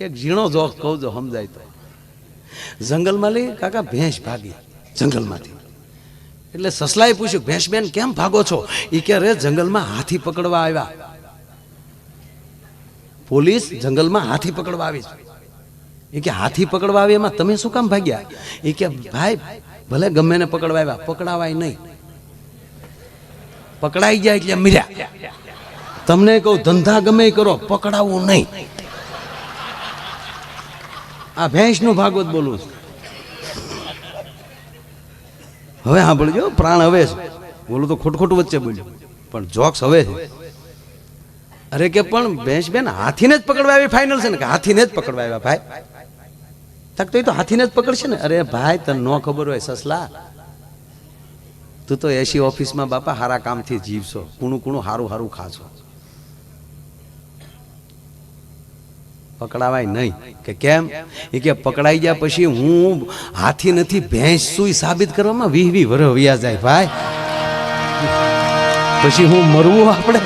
એક ઝીણો જોખ કહું જો સમજાય તો. જંગલમાં લઈ કાકા ભેંસ ભાગી, જંગલમાંથી. એટલે સસલાએ પૂછ્યું, ભેંસ બેન, કેમ ભાગો છો? એ કે રે જંગલમાં હાથી પકડવા આવ્યા. પોલીસ જંગલમાં હાથી પકડવા આવી એ કે, હાથી પકડવા આવી એમાં તમે શું કામ ભાગ્યા? એ કે, ભાઈ, ભલે ગમે ને પકડવા આવ્યા, પકડાવાય નહીં. પકડાઈ ગયા એટલે મર્યા. તમને કહું, ધંધા ગમે કરો પકડાવવું નહીં. આ ભેંસનું ભાગવત બોલું છું. હવે સાંભળજો, પ્રાણ હવે છે. બોલું તો ખોટ ખોટું વચ્ચે બોલ્યું. પણ જોક્સ હવે છે. અરે કે પણ ભેંસ બેન હાથીને જ પકડવા આવી ફાઇનલ છે ને? કે હાથીને જ પકડવા આવ્યા ભાઈ? તક તો એ તો હાથીને જ પકડશે ને? અરે ભાઈ, તને ન ખબર હોય સસલા. તું તો એસી ઓફિસમાં બાપા હારા કામથી જીવશો. કુણું કુણું હારું હારું ખાશો. પકડાવાય નહીં. કે કેમ? એ કે પકડાઈ ગયા પછી હું હાથી નથી ભેંસ સુઈ સાબિત કરવામાં વીહ વીહ વ્યા જાય ભાઈ. પછી હું મરવું આપણે?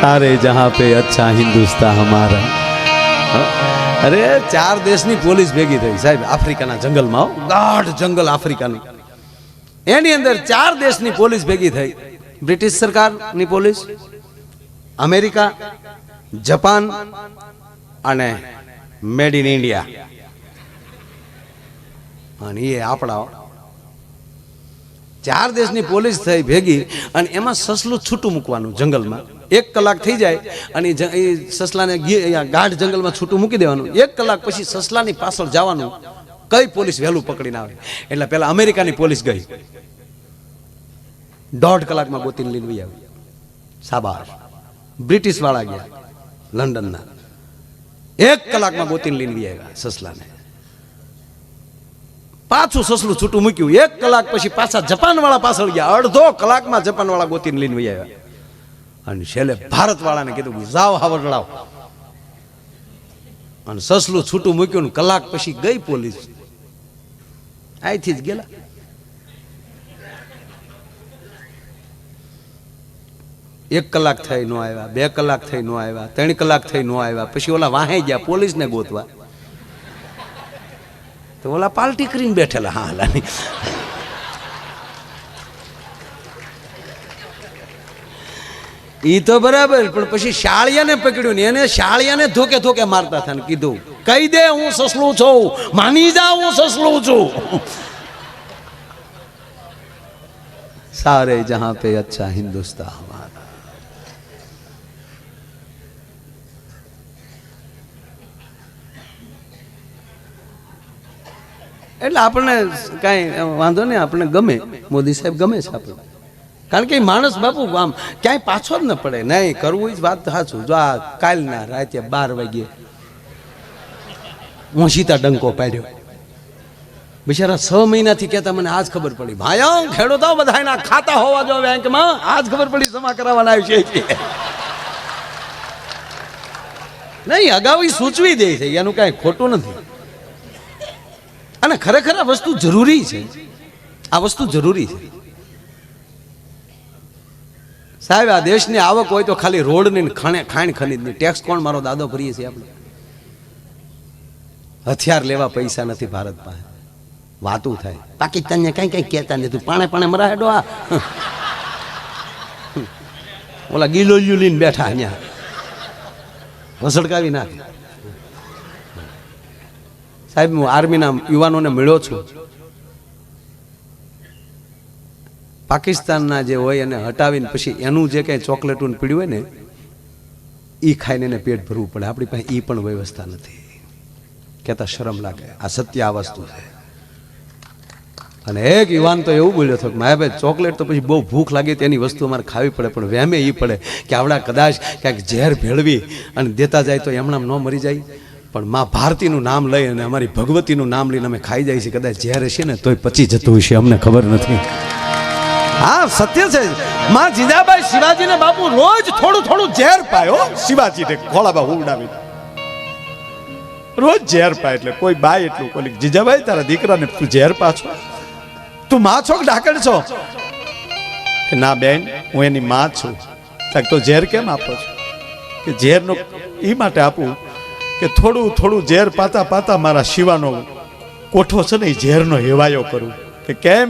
સારે જહા પે અચ્છા હિન્દુસ્તા હમારા. અરે ચાર દેશની પોલીસ ભેગી થઈ સાહેબ આફ્રિકાના જંગલમાં. ગાઢ જંગલ આફ્રિકાનું. એની અંદર ચાર દેશની પોલીસ ભેગી થઈ. બ્રિટિશ સરકારની પોલીસ, અમેરિકા, જપાન અને મેડ ઇન ઇન્ડિયા. અને એ આપણા ચાર દેશની પોલીસ થઈ ભેગી અને એમાં સસલું છૂટું મૂકવાનું જંગલમાં. એક કલાક થઈ જાય અને એ સસલાને ગાઢ જંગલમાં છૂટું મૂકી દેવાનું. એક કલાક પછી સસલાની પાછળ જવાનું કઈ પોલીસ વહેલું પકડીને આવે. એટલે પહેલાં અમેરિકાની પોલીસ ગઈ. દોઢ કલાકમાં ગોતીને લઈને વહી આવી. સાબાશ બ્રિટિશ વાળા ગયા, લંડનના. એક કલાકમાં ગોતીને લઈને વહી આવ્યા, સસલાને. પાછું સસલું છૂટું મૂક્યું. એક કલાક પછી પાછા જપાન વાળા પાછળ ગયા. અડધો કલાકમાં જપાન વાળા ગોતીને લઈને વહી આવ્યા. અને છેલ્લે ભારત વાળાને કીધું કે, જાઓ હાવરડાવ અને સસલું છૂટું મૂક્યું ને કલાક પછી ગઈ પોલીસ. અહીંથી જ ગયેલા. એક કલાક થઈ નો આવ્યા, બે કલાક થઈ નો આવ્યા, ત્રણ કલાક થઈ નો આવ્યા, પછી ઓલા વાહે ગયા પોલીસને ગોતવા. તો ઓલા પાલટી કરીને બેઠેલા, હા હાલાની ઈ તો બરાબર, પણ પછી શાળિયાને પકડ્યું ને એને શાળિયાને ધોકે ધોકે મારતા હતા કીધું, કહી દે હું સસલું છું, માની જા હું સસલું છું. સારે જહાં પે અચ્છા હિન્દુસ્તા એટલે આપણને કાંઈ વાંધો નહીં, આપણને ગમે. મોદી સાહેબ ગમે છે આપણને. કારણ કે માણસ બાપુ આમ ક્યાંય પાછો જ ન પડે. નહીં, કરવું જ વાત સાચું. જો આ કાલના રાતે બાર વાગ્યે હું સીતા ડંકો પાડ્યો. બિચારા છ મહિનાથી કહેતા મને આજ ખબર પડી. ભાયા ખેડૂતો બધાના ખાતા હોવા જો બેંકમાં, આજ ખબર પડી જમા કરાવવાના આવી છે. નહીં, અગાઉ સૂચવી દે છે. એનું કાંઈ ખોટું નથી. અને ખરેખર આ વસ્તુ જરૂરી છે. આ વસ્તુ જરૂરી છે. સાહેબ, આ દેશની આવક હોય તો ખાલી રોડની ને ખાણે ખાણ ખનીજની ટેક્સ કોણ મારો દાદો ભરીએ છીએ આપણે? હથિયાર લેવા પૈસા નથી ભારત પાસે. વાતું થાય. પાકિસ્તાનને કઈ કઈ કહેતા નથી. પાણે પાણે મરાહેડો આ. ઓલા ગીલોલિયું લઈને બેઠા અહીંયા. વસડકાવી નાખે. સાહેબ, હું આર્મીના યુવાનોને મળ્યો છું. પાકિસ્તાનના જે હોય એને હટાવીને પછી એનું જે કંઈ ચોકલેટું પીડ્યું હોય ને એ ખાઈને એને પેટ ભરવું પડે. આપણી પાસે એ પણ વ્યવસ્થા નથી. કહેતા શરમ લાગે. આ સત્ય આ વસ્તુ છે. અને એક યુવાન તો એવું બોલ્યો હતો કે માયાભાઈ ચોકલેટ તો પછી બહુ ભૂખ લાગે તેની વસ્તુ અમારે ખાવી પડે, પણ વહેમે એ પડે. કે આવડા કદાચ ક્યાંક ઝેર ભેળવી અને દેતા જાય તો એમણામ ન મરી જાય. પણ મા ભારતીનું નામ લઈ અને અમારી ભગવતીનું નામ લઈને અમે ખાઈ જાય છે કદાચ ઝેર હશે ને તોય પચી જતું હશે, અમને ખબર નથી. હા, સત્ય છે. માં જીજાબાઈ શિવાજીને બાપુ રોજ થોડું થોડું ઝેર પાયો શિવાજીને ખોળામાં ઉડાવી રોજ ઝેર પાય એટલે કોઈ બાય એટલું કોઈ જીજાબાઈ, તારા દીકરાને તું ઝેર પાછો. તું માં છો કે ડાકણ છો? ના, બેન, હું એની માં છું. તો ઝેર કેમ આપો છો? કે ઝેરનો એ માટે આપું કે થોડું થોડું ઝેર પાતા પાતા મારા શિવાનો કોઠો છે ને ઝેરનો હેવાયો કરું. કે કેમ?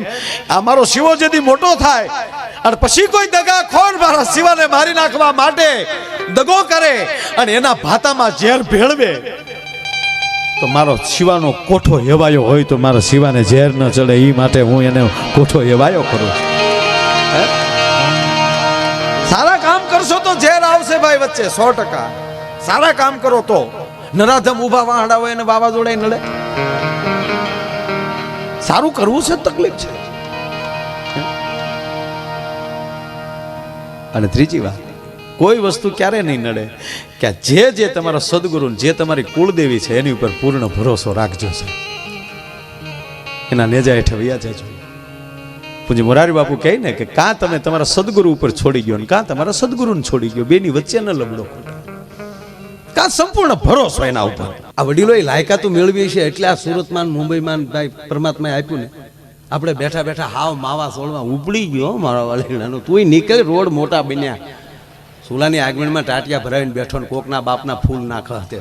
આ મારો શિવો જેથી મોટો થાય અને પછી કોઈ દગા ખોર મારા શિવાને મારી નાખવા માટે દગો કરે અને એના ભાતામાં ઝેર ભેળવે, તો મારો શિવાનો કોઠો હેવાયો હોય તો મારા શિવાને ઝેર ન ચડે એ માટે હું એને કોઠો હેવાયો કરું? સારા કામ કરશો તો ઝેર આવશે ભાઈ વચ્ચે, સો ટકા. સારા કામ કરો તો. નરાધમ ઊભા વાહડા હોય અને વાવાઝોડા નડે. સારું કરવું છે, તકલીફ છે. અને ત્રીજી વાત, કોઈ વસ્તુ ક્યારે નહીં નડે કે જે જે તમારા સદગુરુ જે તમારી કુળદેવી છે, એની ઉપર પૂર્ણ ભરોસો રાખજો છે એના નેજા હેઠળ વૈયા જજો. પૂજ્ય મોરારી બાપુ કહે ને કે, કાં તમે તમારા સદગુરુ ઉપર છોડી ગયો ને, કાં તમારા સદગુરુને છોડી ગયો, બેની વચ્ચે ન લબડો. કાં સંપૂર્ણ ભરોસો એના ઉપર? આ વડીલોએ લાયકાતો મેળવી છે એટલે આ સુરતમાં મુંબઈમાં પરમાત્માએ આપ્યું ને. આપણે બેઠા બેઠા હાવ માવા સોળમાં ઉપડી ગયો મારા વાલીડાનો તુંય નીકળ રોડ મોટા બન્યા. સુલાની આગમનમાં ટાટિયા ભરાવીને બેઠો ને કોકના બાપના ફૂલ નાખ હતે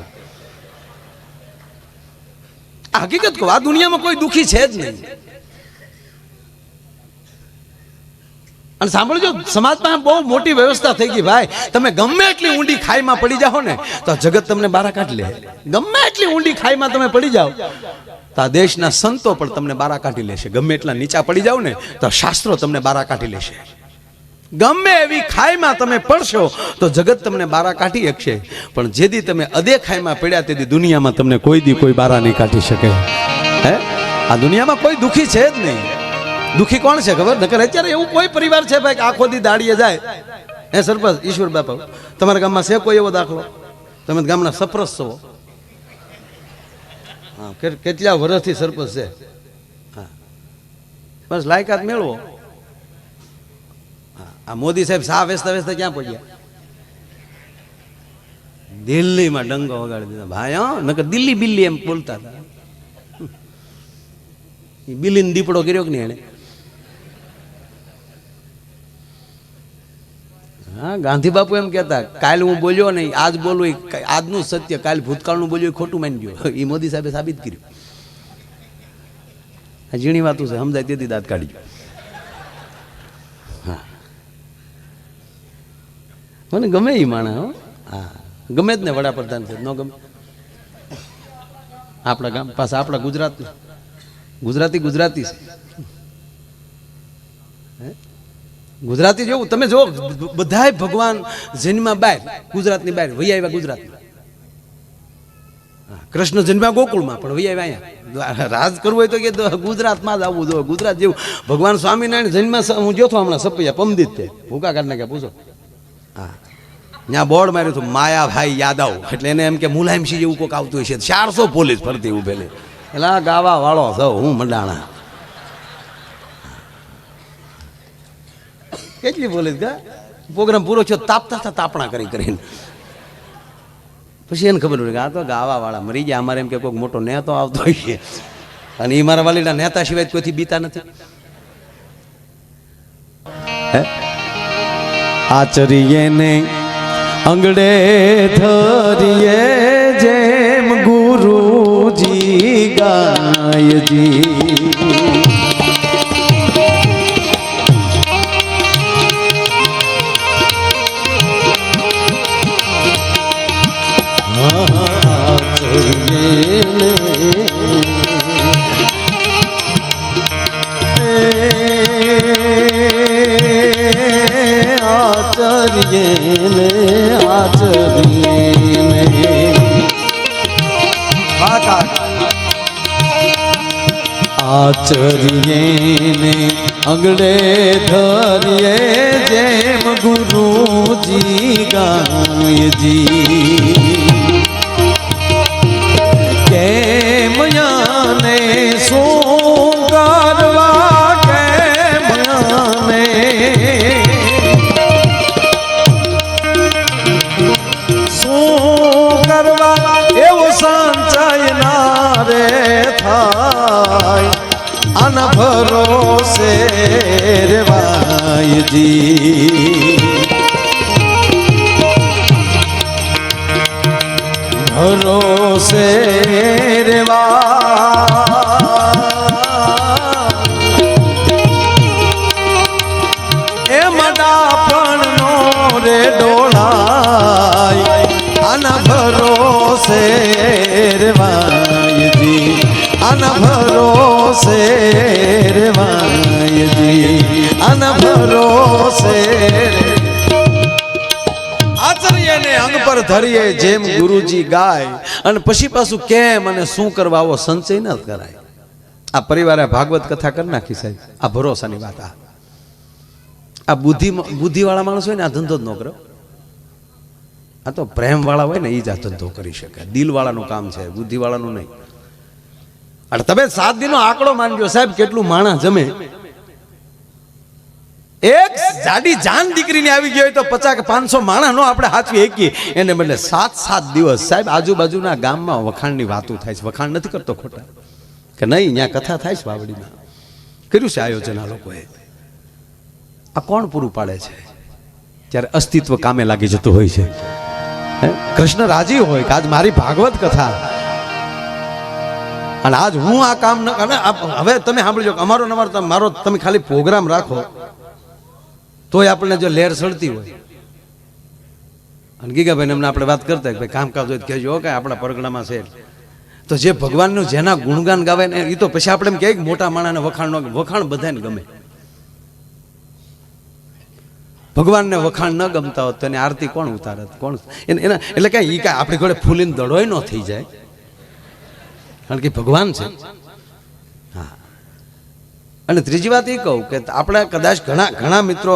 હકીકત કહું, આ દુનિયામાં કોઈ દુખી છે જ નહીં. અને સાંભળજો, સમાજમાં બહુ મોટી વ્યવસ્થા થઈ ગઈ ભાઈ. તમે ગમે એટલી ઊંડી ખાઈમાં પડી જાઓ ને, તો જગત તમને બારા કાઢી લે. ગમે એટલી ઊંડી ખાઈમાં તમે પડી જાઓ, તો આ દેશના સંતો પણ તમને બારા કાઢી લેશે. ગમે એટલા નીચા પડી જાઓ ને, તો શાસ્ત્રો તમને બારા કાઢી લેશે. ગમે એવી ખાઈમાં તમે પડશો, તો જગત તમને બારા કાઢી શકશે. પણ જેદી તમે અદે ખાઈમાં પડ્યા તેથી દુનિયામાં તમને કોઈ દી કોઈ બારા નહીં કાઢી શકે. હે? આ દુનિયામાં કોઈ દુખી છે જ નહીં. દુખી કોણ છે ખબર? નકર અત્યારે એવું કોઈ પરિવાર છે ભાઈ આખો દી દાડીએ જાય. હે સરપંચ, ઈશ્વર બાપા, તમારા ગામમાં છે કોઈ એવો દાખલો? તમે ગામના સફરસ છો. હા કેટલા વર્ષથી સરપંચ છે? હા. બસ લાયકાત મેળવો. આ મોદી સાહેબ સા વેચતા વેચતા ક્યાં પડ્યા દિલ્હીમાં ડંગો વગાડી દીધા. ભાઈ, હા, નકર દિલ્હી બિલ્લી એમ બોલતા હતા. ઈ બિલ્લીને દીપડો કર્યો કે નહીં એને હા, ગાંધી બાપુ એમ કહેતા, કાલ હું બોલ્યો નહીં, આજ બોલું આજનું સત્ય, કાલ ભૂતકાળનું બોલ્યું ખોટું માની ગયો. એ મોદી સાહેબે સાબિત કર્યું. ઝીણી વાતું છે, સમજાય તેથી દાંત કાઢી હા. મને ગમે એ માણસ, હા. ગમે જ ને વડાપ્રધાન છે ન ગમે. આપણા ગામ પાસે આપણા ગુજરાત, ગુજરાતી ગુજરાતી છે. હે? ગુજરાતી જેવું? તમે જો બધાય ભગવાન જન્મા બહાર ગુજરાતની બહાર વૈયા આવ્યા ગુજરાતમાં. કૃષ્ણ જન્મ્યા ગોકુળમાં, પણ વૈયા આવ્યા અહીંયા. રાજ કરવું હોય તો કે ગુજરાતમાં જ આવવું જોઈએ, ગુજરાત જેવું. ભગવાન સ્વામિનારાયણ જન્મ હું જોતો હમણાં સપૈયા પમદિત તે ભૂકા કાઢ કે પૂછો. હા. ત્યાં બોર્ડ માર્યું હતું, માયાભાઈ યાદવ. એટલે એને એમ કે મુલાયમસિંહ જેવું કોઈક આવતું છે ચારસો પોલીસ ફરતી ઉભેલી એટલે ગાવા વાળો સૌ હું મંડાણા. કેટલી બોલે પ્રોગ્રામ પૂરો થયો તાપતા હતા તાપણા કરી કરીને. પછી એને ખબર પડી કે આ તો ગાવા વાળા મરી ગયા. અમારે એમ કે કોઈક મોટો નેતો આવતો હોય. અને એ મારા વાલીના નેતા સિવાય કોઈથી બીતા નથી. આચરીએ ને અંગડે ધરીએ જેમ ગુરુજી ગાયજી. આચરીએ અંગડે ધરીએ જેમ ગુરુજી ગાયજી જી ભરોસે રેવા એ મડા પણ નો રે ડોળાય આના ભરોસે રેવાય જી આના ભરોસે ધરીએ જેમ ગુરુજી ગાય, અને પછી પાછું કેમ અને શું કરવા આવો સંચય ન કરાય. આ પરિવારે ભાગવત કથા કરી નાખી સાહેબ. આ ભરોસાની વાત આ. આ બુદ્ધિ બુદ્ધિવાળા માણસ હોય ને, આ ધંધો જ ન કરો. આ તો પ્રેમવાળા હોય ને એ જ આ ધંધો કરી શકે. દિલવાળાનું કામ છે, બુદ્ધિવાળાનું નહીં. અને તમે સાત દિનનો આંકડો માનજો સાહેબ, કેટલું માણસ જમે. એક જાડી જાન દીકરીને આવી ગઈ હોય તો પચાસ પાંચસો માણસ નો આપણે હાચવી એકીએ એને બદલે સાત સાત દિવસ સાહેબ આજુબાજુના ગામમાં વખાણની વાતો થાય છે. વખાણ નથી કરતો ખોટા. કે નહીં ત્યાં કથા થાય છે વાવડીમાં. કર્યું છે આયોજન આ લોકોએ. આ કોણ પૂરું પાડે છે? ત્યારે અસ્તિત્વ કામે લાગી જતું હોય છે. કૃષ્ણ રાજી હોય કે આજ મારી ભાગવત કથા. અને આજ હું આ કામ ન હવે તમે સાંભળજો અમારો નંબર મારો તમે ખાલી પ્રોગ્રામ રાખો. તોય આપણને જો લહેર સળતી હોય. અને ગીગાભાઈ એમને આપણે વાત કરતા ભાઈ, કામકાજ હોય કહેજો કે આપણા પરગણામાં છે. તો જે ભગવાનનું જેના ગુણગાન ગાવે ને એ તો પછી આપણે એમ કહે મોટા માણાને વખાણ વખાણ બધાને ગમે. ભગવાનને વખાણ ન ગમતા હોત તો એની આરતી કોણ ઉતારત કોણ એના એટલે કાંઈ એ કાંઈ આપણી ઘોડે ફૂલીને દડોય ન થઈ જાય. કારણ કે ભગવાન છે. હા. અને ત્રીજી વાત એ કહું કે આપણે કદાચ ઘણા ઘણા મિત્રો